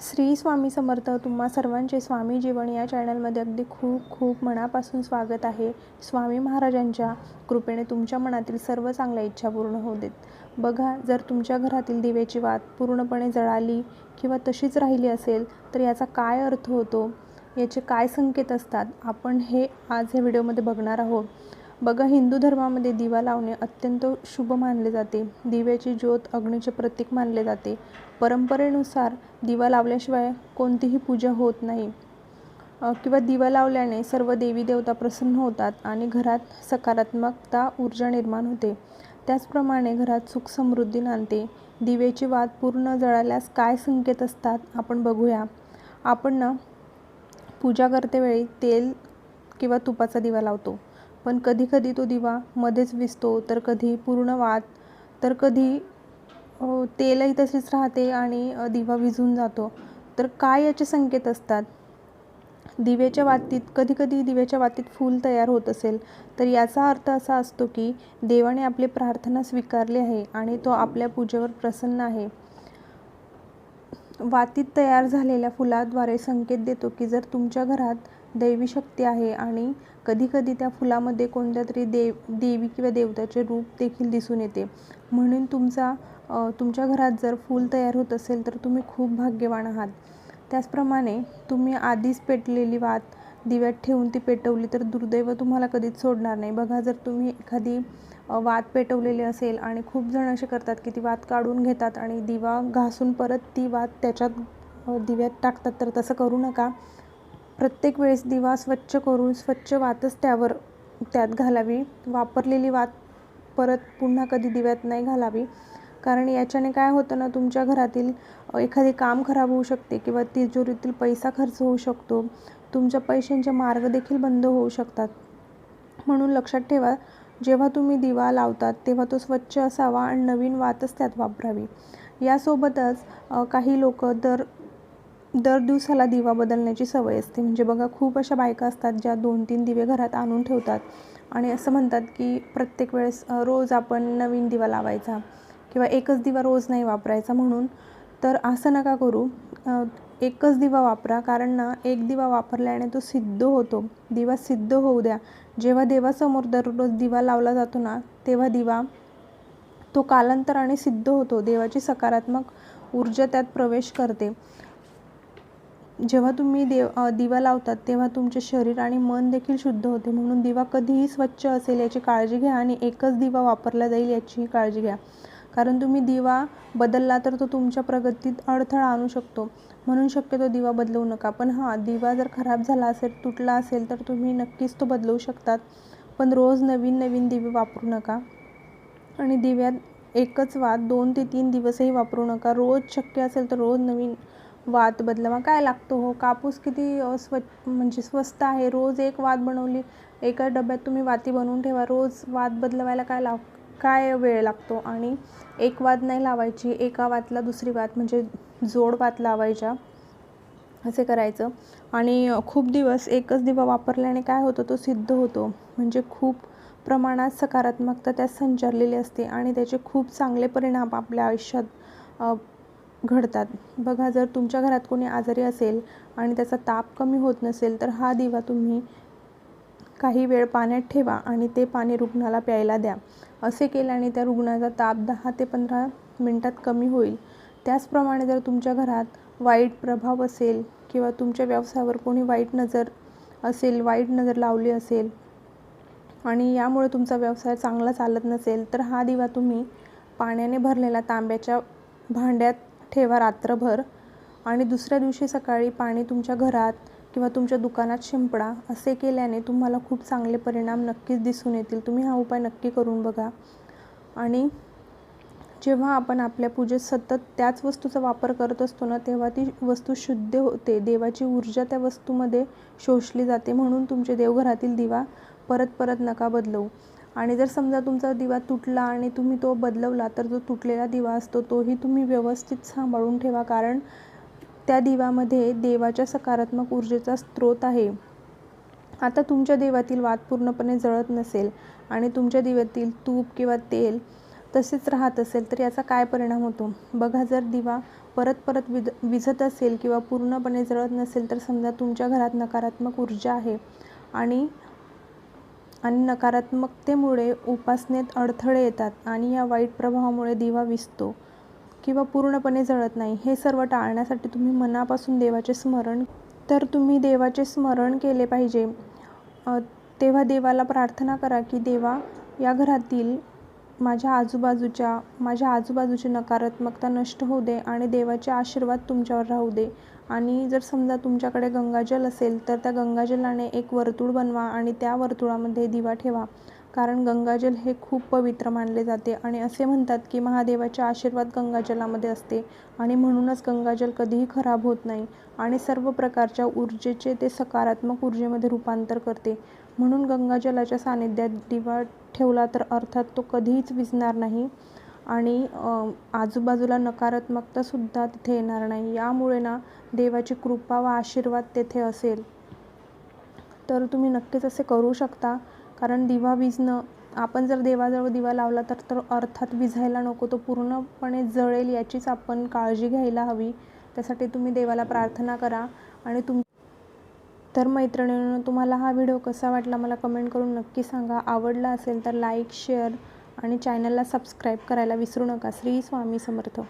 श्री स्वामी समर्थ तुम्हा सर्वांचे स्वामी जीवन या चॅनलमध्ये अगदी खूप खूप मनापासून स्वागत आहे. स्वामी महाराजांच्या कृपेने तुमच्या मनातील सर्व चांगल्या इच्छा पूर्ण होऊ देत. बघा जर तुमच्या घरातील दिव्याची वात पूर्णपणे जळाली किंवा तशीच राहिली असेल तर याचा काय अर्थ होतो? याचे काय संकेत असतात? आपण हे आज या व्हिडिओमध्ये बघणार आहोत. बघा हिंदू धर्मामध्ये दिवा लावणे अत्यंत शुभ मानले जाते. दिव्याची ज्योत अग्नीचे प्रतीक मानले जाते. परंपरेनुसार दिवा लावल्याशिवाय कोणतीही पूजा होत नाही. किंवा दिवा लावल्याने सर्व देवी देवता प्रसन्न होतात आणि घरात सकारात्मकता ऊर्जा निर्माण होते. त्याचप्रमाणे घरात सुख समृद्धी नांदते. दिव्याची वाद पूर्ण जळाल्यास काय संकेत असतात आपण बघूया. आपण ना पूजा करतेवेळी तेल किंवा तुपाचा दिवा लावतो. पण कधीकधी तो दिवा मध्येच विसतो तर कधी पूर्ण वात तर कधी तेलही तसेच राहते आणि दिवा विझून जातो. तर काय याचे संकेत असतात? दिव्याच्या वातीत कधीकधी दिव्याच्या वातीत फूल तयार होत असेल तर याचा अर्थ असा असतो की देवाने आपली प्रार्थना स्वीकारली आहे आणि तो आपल्या पूजेवर प्रसन्न आहे. वातीत तयार झालेल्या फुलाद्वारे संकेत देतो की जर तुमच्या घरात दैवी शक्ती आहे आणि कधीकधी त्या फुलामध्ये कोणत्या तरी देव देवी किंवा देवताचे रूप देखील दिसून येते. म्हणून तुमचा तुमच्या घरात जर फूल तयार होत असेल तर तुम्ही खूप भाग्यवान आहात. त्याचप्रमाणे तुम्ही आधीच पेटलेली वात दिव्यात ठेवून ती पेटवली तर दुर्दैव तुम्हाला कधीच सोडणार नाही. बघा जर तुम्ही एखादी वात पेटवलेली असेल आणि खूप जण असे करतात की ती वात काढून घेतात आणि दिवा घासून परत ती वात त्याच्यात दिव्यात टाकतात तर तसं करू नका. प्रत्येक वेळेस दिवा स्वच्छ करून स्वच्छ वातच त्यावर त्यात घालावी. वापरलेली वात परत पुन्हा कधी दिव्यात नाही घालावी. कारण याच्याने काय होतं ना तुमच्या घरातील एखादे काम खराब होऊ शकते किंवा तिजोरीतील पैसा खर्च होऊ शकतो. तुमच्या पैशांचे मार्ग देखील बंद होऊ शकतात. म्हणून लक्षात ठेवा जेव्हा तुम्ही दिवा लावतात तेव्हा तो स्वच्छ असावा आणि नवीन वातच त्यात वापरावी. यासोबतच काही लोक दर दर दिवसाला दिवा बदलण्याची सवय असते. म्हणजे बघा खूप अशा बायका असतात ज्या दोन तीन दिवे घरात आणून ठेवतात. आणि असं म्हणतात की प्रत्येक वेळेस रोज आपण नवीन दिवा लावायचा किंवा एकच दिवा रोज नाही वापरायचा म्हणून. तर असं नका करू. एकच दिवा वापरा. कारण ना एक दिवा वापरल्याने तो सिद्ध होतो. दिवा सिद्ध होऊ द्या. जेव्हा देवासमोर दररोज दिवा लावला जातो ना तेव्हा दिवा तो कालांतराने सिद्ध होतो. देवाची सकारात्मक ऊर्जा त्यात प्रवेश करते. जेव्हा तुम्ही देव दिवा लावतात तेव्हा तुमचे शरीर आणि मन देखील शुद्ध होते. म्हणून दिवा कधीही स्वच्छ असेल याची काळजी घ्या आणि एकच दिवा वापरला जाईल याचीही काळजी घ्या. कारण तुम्ही दिवा बदलला तर तो तुमच्या प्रगतीत अडथळा आणू शकतो. म्हणून शक्यतो दिवा बदलवू नका. पण हां दिवा जर खराब झाला असेल तुटला असेल तर तुम्ही नक्कीच तो बदलवू शकतात. पण रोज नवीन नवीन दिवे वापरू नका. आणि दिव्यात एकच वाद दोन ते तीन दिवसही वापरू नका. रोज शक्य असेल तर रोज नवीन वात बदलावा. काय लागतो हो? कापूस किती स्व म्हणजे स्वस्त आहे. रोज एक वात बनवली एका डब्यात तुम्ही वाती बनवून ठेवा. रोज वात बदलवायला काय लाव काय वेळ लागतो? आणि एक वात नाही लावायची एका वातला दुसरी वात म्हणजे जोड वात लावायच्या. असे करायचं. आणि खूप दिवस एकच दिवा वापरल्याने काय होतं तो सिद्ध होतो. म्हणजे खूप प्रमाणात सकारात्मकता त्यात संचारलेली असते आणि त्याचे खूप चांगले परिणाम आपल्या आयुष्यात घडतात. बघा जर तुमच्या घरात कोणी आजारी असेल आणि त्याचा ताप कमी होत नसेल तर हा दिवा तुम्ही काही वेळ पाण्यात ठेवा आणि ते पाणी रुग्णाला प्यायला द्या. असे केल्याने त्या रुग्णाचा ताप दहा ते पंधरा मिनटात कमी होईल. त्याचप्रमाणे जर तुमच्या घरात वाईट प्रभाव असेल किंवा तुमच्या व्यवसायावर कोणी वाईट नजर असेल वाईट नजर लावली असेल आणि यामुळे तुमचा व्यवसाय चांगला चालत नसेल तर हा दिवा तुम्ही पाण्याने भरलेला तांब्याच्या भांड्यात ठेवा रात्रभर आणि दुसऱ्या दिवशी सकाळी पाणी तुमच्या घरात किंवा तुमच्या दुकानात शिंपडा असे केल्याने तुम्हाला खूप चांगले परिणाम नक्कीच दिसून येतील. तुम्ही हा उपाय नक्की करून बघा. आणि जेव्हा आपण आपल्या पूजेत सतत त्याच वस्तूचा वापर करत असतो ना तेव्हा ती वस्तू शुद्ध होते. देवाची ऊर्जा त्या वस्तूमध्ये शोषली जाते म्हणून तुमचे देवघरातील दिवा परत परत नका बदलवू. आणि जर समजा तुमचा दिवा तुटला आणि तुम्ही तो बदलवला तर जो तुटलेला दिवा असतो तोही तुम्ही व्यवस्थित सांभाळून ठेवा कारण त्या दिव्यामध्ये देवाच्या सकारात्मक ऊर्जेचा स्रोत आहे. आता तुमच्या देवातील वाद पूर्णपणे जळत नसेल आणि तुमच्या दिव्यातील तूप किंवा तेल तसेच राहत असेल तर याचा काय परिणाम होतो? बघा जर दिवा परत परत विज विझत असेल किंवा पूर्णपणे जळत नसेल तर समजा तुमच्या घरात नकारात्मक ऊर्जा आहे आणि आणि नकारात्मकतेमुळे उपासनेत अडथळे येतात आणि या वाईट प्रभावामुळे दिवा विसतो किंवा पूर्णपणे जळत नाही. हे सर्व टाळण्यासाठी तुम्ही मनापासून देवाचे स्मरण तर तुम्ही देवाचे स्मरण केले पाहिजे. तेव्हा देवाला प्रार्थना करा की देवा या घरातील माझ्या आजूबाजूच्या माझ्या आजूबाजूची नकारात्मकता नष्ट होऊ दे आणि देवाचे आशीर्वाद तुमच्यावर राहू दे. आणि जर समजा तुमच्याकडे गंगाजल असेल तर त्या गंगाजलाने एक वर्तुळ बनवा आणि त्या वर्तुळामध्ये दिवा ठेवा. कारण गंगाजल हे खूप पवित्र मानले जाते आणि असे म्हणतात की महादेवाचे आशीर्वाद गंगाजलामध्ये असते आणि म्हणूनच गंगाजल कधीही खराब होत नाही आणि सर्व प्रकारच्या ऊर्जेचे ते सकारात्मक ऊर्जेमध्ये रूपांतर करते. म्हणून गंगाजलाच्या सानिध्यात दिवा ठेवला तर अर्थात तो कधीच विझणार नाही आणि आजूबाजूला नकारात्मकतासुद्धा तिथे येणार नाही. यामुळे ना देवाची कृपा व आशीर्वाद तेथे असेल. तर तुम्ही नक्कीच असे करू शकता. कारण दिवा विझणं आपण जर देवाजवळ दिवा लावला तर तर अर्थात विझायला नको. तो पूर्णपणे जळेल याचीच आपण काळजी घ्यायला हवी. त्यासाठी तुम्ही देवाला प्रार्थना करा आणि तुम तर मैत्रिणींनो तुम्हाला हा व्हिडिओ कसा वाटला मला कमेंट करून नक्की सांगा. आवडला असेल तर लाईक शेअर आणि चॅनलला सबस्क्राईब करायला विसरू नका. श्री स्वामी समर्थ.